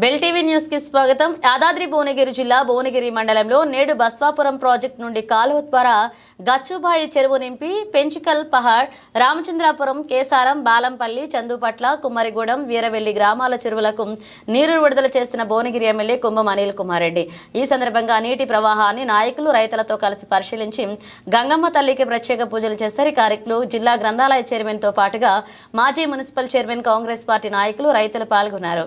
Bell TV న్యూస్కి స్వాగతం. యాదాద్రి భువనగిరి జిల్లా భువనగిరి మండలంలో నేడు బస్వాపురం ప్రాజెక్టు నుండి కాలువ ద్వారా గచ్చుబాయి చెరువు నింపి పెంచుకల్ పహాడ్ రామచంద్రాపురం కేసారం బాలంపల్లి చందుపట్ల కుమ్మరిగూడెం వీరవెల్లి గ్రామాల చెరువులకు నీరు విడుదల చేసిన భువనగిరి ఎమ్మెల్యే కుంభం అనిల్ కుమార్ రెడ్డి. ఈ సందర్భంగా నీటి ప్రవాహాన్ని నాయకులు రైతులతో కలిసి పరిశీలించి గంగమ్మ తల్లికి ప్రత్యేక పూజలు చేశారు. ఈ కార్యక్రమంలో జిల్లా గ్రంథాలయ చైర్మన్తో పాటుగా మాజీ మున్సిపల్ చైర్మన్ కాంగ్రెస్ పార్టీ నాయకులు రైతులు పాల్గొన్నారు.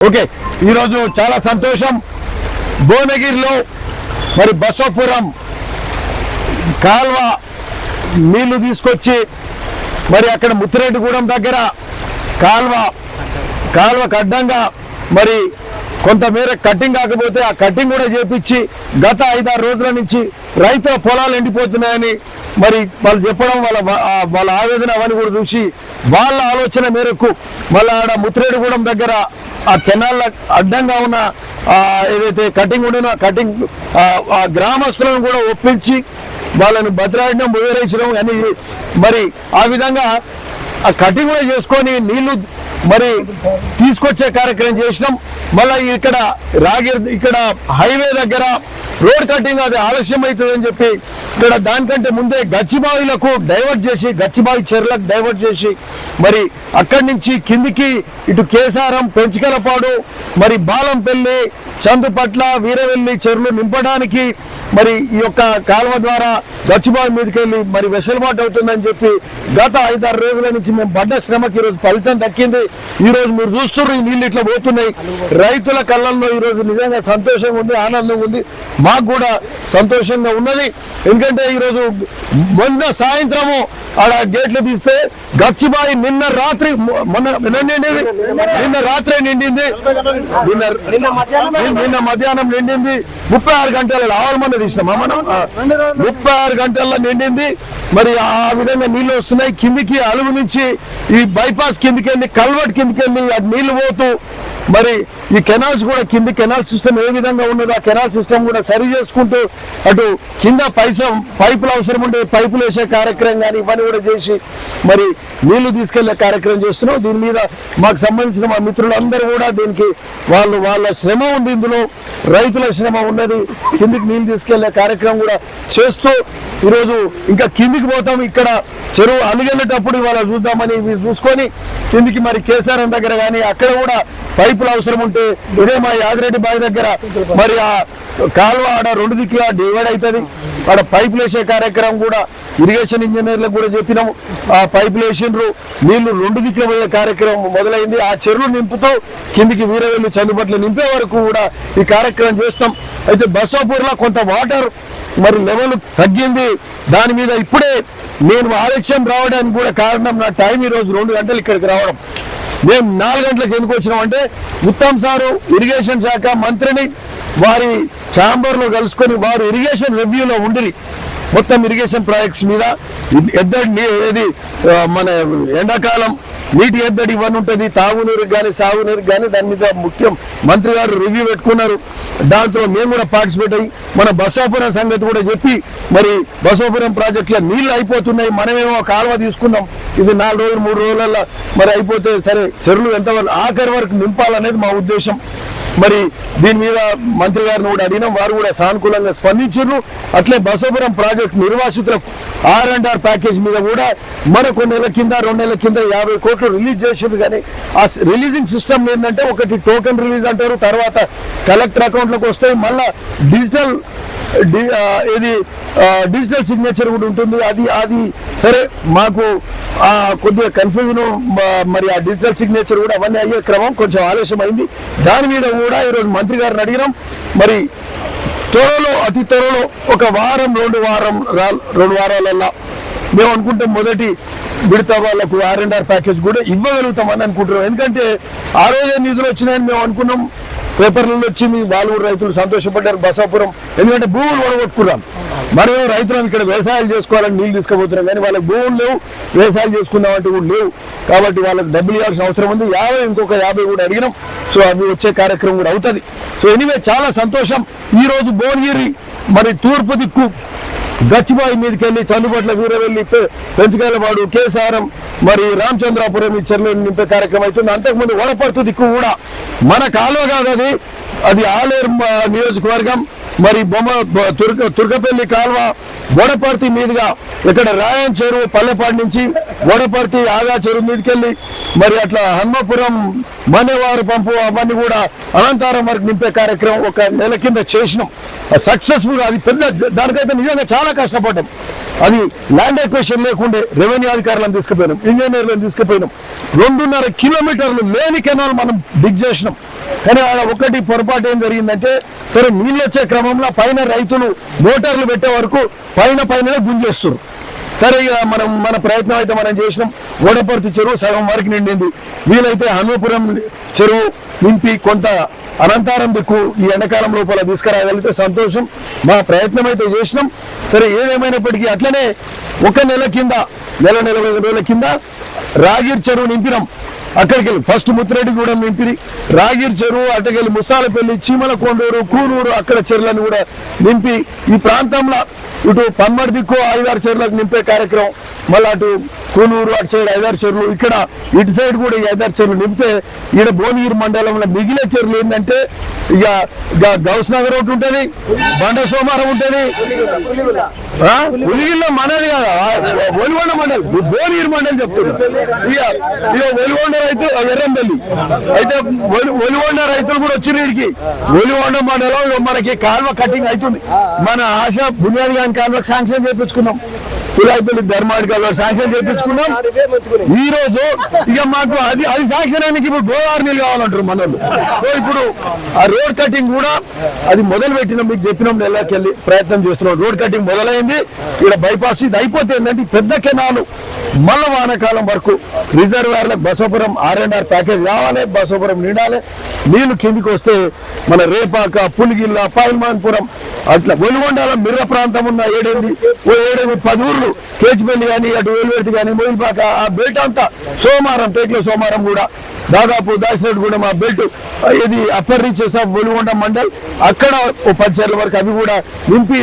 ఓకే ఈరోజు చాలా సంతోషం. భువనగిరిలో మరి బసవపురం కాల్వ నీళ్ళు తీసుకొచ్చి మరి అక్కడ ముత్తిరెడ్డిగూడెం దగ్గర కాల్వ కాల్వకు అడ్డంగా మరి కొంతమేర కట్టింగ్ కాకపోతే ఆ కట్టింగ్ కూడా చేపించి గత ఐదారు రోజుల నుంచి రైతుల పొలాలు ఎండిపోతున్నాయని మరి వాళ్ళు చెప్పడం వాళ్ళ వాళ్ళ ఆవేదన అవన్నీ కూడా చూసి వాళ్ళ ఆలోచన మేరకు మళ్ళీ ఆడ ముత్తిరెడ్డిగూడెం దగ్గర ఆ కెనాళ్ళ అడ్డంగా ఉన్న ఏదైతే కటింగ్ ఉండినో కటింగ్ ఆ- గ్రామస్తులను కూడా ఒప్పించి వాళ్ళని భద్రాడినం ముదిరేసడం అని మరి ఆ విధంగా ఆ కటింగ్ కూడా చేసుకొని నీళ్ళు మరి తీసుకొచ్చే కార్యక్రమం చేసినాం. మళ్ళీ ఇక్కడ రాగి ఇక్కడ హైవే దగ్గర రోడ్ కటింగ్ అది ఆలస్యం అవుతుందని చెప్పి ఇక్కడ దానికంటే ముందే గచ్చిబావిలకు డైవర్ట్ చేసి గచ్చిబావి చెర్లకు డైవర్ట్ చేసి మరి అక్కడి నుంచి కిందికి ఇటు కేసారం పెంచికలపాడు మరి బాలంపల్లి చందుపట్ల వీరవెల్లి చెరువులు నింపడానికి మరి ఈ యొక్క కాలువ ద్వారా గచ్చిబావి మీదకి వెళ్ళి మరి వెసులుబాటు అవుతుందని చెప్పి గత ఐదారు రోజుల నుంచి మేము పడ్డ శ్రమకి ఈరోజు ఫలితం దక్కింది. ఈరోజు మీరు చూస్తున్నారు ఈ నీళ్ళు ఇట్లా పోతున్నాయి. రైతుల కళ్ళల్లో ఈ రోజు నిజంగా సంతోషంగా ఉంది ఆనందంగా ఉంది. మాకు కూడా సంతోషంగా ఉన్నది. ఎందుకంటే ఈరోజు మొన్న సాయంత్రము ఆడ గేట్లు తీస్తే గచ్చిబాయి నిన్న రాత్రి మొన్న నిన్న నిండింది. నిన్న రాత్రే నిండింది. నిన్న నిన్న మధ్యాహ్నం నిండింది. ముప్పై ఆరు గంటల ఆవల మంది తీసినామా మనం ముప్పై ఆరు గంటల్లో నిండింది. మరి ఆ విధంగా నీళ్ళు వస్తున్నాయి. కిందికి అలుగు నుంచి ఈ బైపాస్ కిందికి వెళ్ళి కల్వర్ట్ కిందికి వెళ్ళి అది నీళ్ళు పోతూ మరి ఈ కెనాల్స్ కూడా కింది కెనాల్ సిస్టమ్ ఏ విధంగా ఉన్నదో ఆ కెనాల్ సిస్టమ్ కూడా సరి చేసుకుంటూ అటు కింద పైసా పైపులు అవసరం ఉంటే పైపులు వేసే కార్యక్రమం కానీ ఇవన్నీ కూడా చేసి మరి నీళ్ళు తీసుకెళ్ళే కార్యక్రమం చేస్తున్నాం. దీని మీద మాకు సంబంధించిన మా మిత్రులందరూ కూడా దీనికి వాళ్ళు వాళ్ళ శ్రమ ఉంది. ఇందులో రైతుల శ్రమ ఉన్నది. కిందికి నీళ్ళు తీసుకెళ్ళే కార్యక్రమం కూడా చేస్తూ ఈరోజు ఇంకా కిందికి పోతాం. ఇక్కడ చెరువు అలిగేటప్పుడు ఇవాళ చూద్దామని చూసుకొని కిందికి మరి కేసారం దగ్గర కానీ అక్కడ కూడా పైపులు అవసరం ఉంటే ఇదే మా యాదిరెడ్డి బావి దగ్గర. మరి ఆ కాలువ ఆడ రెండు దిక్కుల డివైడ్ అవుతుంది. ఆడ పైపులు వేసే కార్యక్రమం కూడా ఇరిగేషన్ ఇంజనీర్లకు కూడా చెప్పినాము. ఆ పైపులు వేసిండ్రు నీళ్ళు రెండు దిక్కుల పోయే కార్యక్రమం మొదలైంది. ఆ చెరువులు నింపుతూ కిందికి వీరవెల్లి చందుబట్లు నింపే వరకు కూడా ఈ కార్యక్రమం చేస్తాం. అయితే బసాపూర్లో కొంత వాటర్ మరి లెవెల్ తగ్గింది. దాని మీద ఇప్పుడే నేను ఆలస్యం రావడానికి కూడా కారణం నా టైం ఈరోజు రెండు గంటలు ఇక్కడికి రావడం. మేము నాలుగు గంటలకు ఎందుకు వచ్చినామంటే ఉత్తమ్ సారు ఇరిగేషన్ శాఖ మంత్రిని వారి ఛాంబర్లో కలుసుకొని వారు ఇరిగేషన్ రివ్యూలో ఉండి మొత్తం ఇరిగేషన్ ప్రాజెక్ట్స్ మీద. ఎద్దడి ఏది మన ఎండాకాలం నీటి ఎద్దడి ఇవన్నీ ఉంటుంది. తాగునీరుకి కానీ సాగునీరుకి కానీ దాని మీద ముఖ్యం. మంత్రి గారు రివ్యూ పెట్టుకున్నారు. దాంట్లో మేము కూడా పార్టిసిపేట్ అయ్యి మన బసోపురం సంగతి కూడా చెప్పి మరి బసోపురం ప్రాజెక్టులో నీళ్ళు అయిపోతున్నాయి. మనమేమో కాలువ తీసుకున్నాం. ఇది నాలుగు రోజులు మూడు రోజులలో మరి అయిపోతే సరే చెరువులు ఎంతవరకు ఆఖరి వరకు నింపాలనేది మా ఉద్దేశం. మరి దీని మీద మంత్రి గారిని కూడా అడిగినాం. వారు కూడా సానుకూలంగా స్పందించారు. అట్లే బసవపురం ప్రాజెక్ట్ నిర్వాసితులకు ఆర్ అండ్ ఆర్ ప్యాకేజ్ మీద కూడా మరి కొన్ని నెలల కింద రెండు నెలల కింద యాభై కోట్లు రిలీజ్ చేసింది. కానీ ఆ రిలీజింగ్ సిస్టమ్ ఏంటంటే ఒకటి టోకెన్ రిలీజ్ అంటారు. తర్వాత కలెక్టర్ అకౌంట్లకు వస్తాయి. మళ్ళా డిజిటల్ ఇది డిజిటల్ సిగ్నేచర్ కూడా ఉంటుంది. అది అది సరే మాకు కొద్దిగా కన్ఫ్యూజన్ మరి ఆ డిజిటల్ సిగ్నేచర్ కూడా అవన్నీ అయ్యే క్రమం కొంచెం ఆలస్యం అయింది దాని మీద కూడా ఈరోజు మంత్రి గారిని అడిగినాం. మరి త్వరలో అతి త్వరలో ఒక వారం రెండు వారం రెండు వారాలల్లా మేము అనుకుంటాం మొదటి విడత వాళ్ళకు ఆర్ అండ్ ఆర్ ప్యాకేజ్ కూడా ఇవ్వగలుగుతామని అనుకుంటున్నాం. ఎందుకంటే ఆ రోజే నిధులు వచ్చినాయని మేము అనుకున్నాం. పేపర్లలో వచ్చి మీ కూడా రైతులు సంతోషపడ్డారు బసాపురం. ఎందుకంటే భూములు ఒడగొట్టుకున్నాం మరో రైతులు ఇక్కడ వ్యవసాయాలు చేసుకోవాలని నీళ్ళు తీసుకుపోతున్నాం కానీ వాళ్ళకి భూములు లేవు వ్యవసాయాలు చేసుకుందాం అంటే కూడా లేవు. కాబట్టి వాళ్ళకి డబ్బులు ఇవ్వాల్సిన అవసరం ఉంది. యాభై ఇంకొక యాభై కూడా అడిగినాం. సో అవి వచ్చే కార్యక్రమం కూడా అవుతుంది. సో ఎనివే చాలా సంతోషం. ఈ రోజు భువనగిరి మరి తూర్పు దిక్కు గచ్చిబాయి మీదకి వెళ్ళి చందుపట్ల వీరవెల్లి పె- కేసారం మరి రామచంద్రాపురం ఈ చెరువులు నింపే కార్యక్రమం అవుతుంది. అంతకుముందు వడపర్తు దిక్కు కూడా మన కాలువ కాదు అది. అది ఆలేరు నియోజకవర్గం. మరి బొమ్మ తుర్గ తుర్క తుర్కపల్లి కాలువ వడపర్తి మీదుగా ఇక్కడ రాయన్ చెరువు పల్లెపాటి నుంచి వడపర్తి ఆగా చెరువు మీదకెళ్ళి మరి అట్లా హన్మపురం మనేవారు పంపు అవన్నీ కూడా అనంతరం వరకు నింపే కార్యక్రమం ఒక నెల కింద చేసినాం. సక్సెస్ఫుల్ అది పెద్ద దానికైతే నిజంగా చాలా కష్టపడ్డాం. అది ల్యాండ్ ఎక్వేషన్ లేకుండే రెవెన్యూ అధికారులను తీసుకుపోయినాం ఇంజనీర్లను తీసుకుపోయినాం. రెండున్నర కిలోమీటర్లు లేని కెనాల్ మనం డిగ్ చేసినాం. కానీ ఆడ ఒకటి పొరపాటు ఏం జరిగిందంటే సరే నీళ్ళు వచ్చే క్రమంలో పైన రైతులు మోటార్లు పెట్టే వరకు పైన పైన గుంజేస్తున్నారు. సరే ఇక మనం మన ప్రయత్నం అయితే మనం చేసినాం. ఓడపర్తి చెరువు సగం వరకు నిండింది. వీలైతే హనుమపురం చెరువు నింపి కొంత అనంతరం దిక్కు ఈ ఎండాకాలం లోపల తీసుకురాగలిగితే సంతోషం. మా ప్రయత్నం అయితే చేసినాం. సరే ఏదేమైనప్పటికీ అట్లనే ఒక నెల కింద నెల నెల రోజుల కింద రాగిర్ చెరువు నింపినాం. అక్కడికి వెళ్ళి ఫస్ట్ ముత్తిరెడ్డిగూడెం నింపి రాగిర్ చెరువు అటుకెళ్ళి ముస్తాలపల్లి చీమల కొండూరు కూనూరు అక్కడ చెరువులను కూడా నింపి ఈ ప్రాంతంలో ఇటు పమ్మడి దిక్కు ఐదారు చెరువులకు నింపే కార్యక్రమం. మళ్ళీ అటు కూనూరు అటు సైడ్ ఐదారు చెరువులు. ఇక్కడ ఇటు సైడ్ కూడా ఈ ఐదారు చెరువులు నింపితే ఈడ భువనగిరి మండలంలో మిగిలే చెరువులు ఏంటంటే ఇక గౌస్ నగర్ ఒకటి ఉంటుంది బండ సోమారం ఉంటుంది. ఉలిగిల్లో మనది కదా ఒలిగొండ మండలి. భువనగిరి మండలి చెప్తున్నా. ఇక ఇక ఒలిగొండ రైతు వెర్రంపల్లి. అయితే ఒలి- ఒలిగొండ రైతులు కూడా వచ్చిన వీడికి ఒలిగొండ మండలం మనకి కాల్వ కటింగ్ అవుతుంది మన ఆశ బునియాద్ గాని కాల్వకు శాంక్షన్ చేపించుకున్నాం. కులాయిపల్లి ధర్మాడి కాల్వ శాంక్షన్ చేపించుకున్నాం. ఈ రోజు ఇక మాకు అది అది శాంక్షన్ అయినకి ఇప్పుడు గోదావరి నీళ్ళు కావాలంటారు మనల్ని సో ఇప్పుడు ఆ రోడ్ కటింగ్ కూడా అది మొదలు పెట్టినాం. మీకు చెప్పినాం నెలకెళ్ళి ప్రయత్నం చేస్తున్నాం. రోడ్ కటింగ్ మొదలైంది. ఇక్కడ బైపాస్ ఇది అయిపోతే ఏంటంటే పెద్ద కెనాలు. మళ్ళ వానాకాలం వరకు రిజర్వాయర్లకు బసోపురం ఆర్ఎన్ఆర్ ప్యాకేజ్ కావాలి బసోపురం నిండాలి. నీళ్ళు కిందికి వస్తే మన రేపాక పులిగిల్ల పాయిల్మాన్పురం అట్లా వెలుగొండాల మిర్ర ప్రాంతం ఉన్న ఏడెనిమిది ఓ ఏడెనిమిది పది ఊర్లు కేచిపల్లి కానీ అటు వేలువెర్తి కానీ మొయిల్పాక ఆ బెల్ట్ అంతా సోమారం టేక్లో సోమారం కూడా దాదాపు దాసినట్టుగూడెం ఆ బెల్ట్ ఇది upper reaches of Veligonda mandal. అక్కడ ఓ పది వరకు అవి కూడా నింపి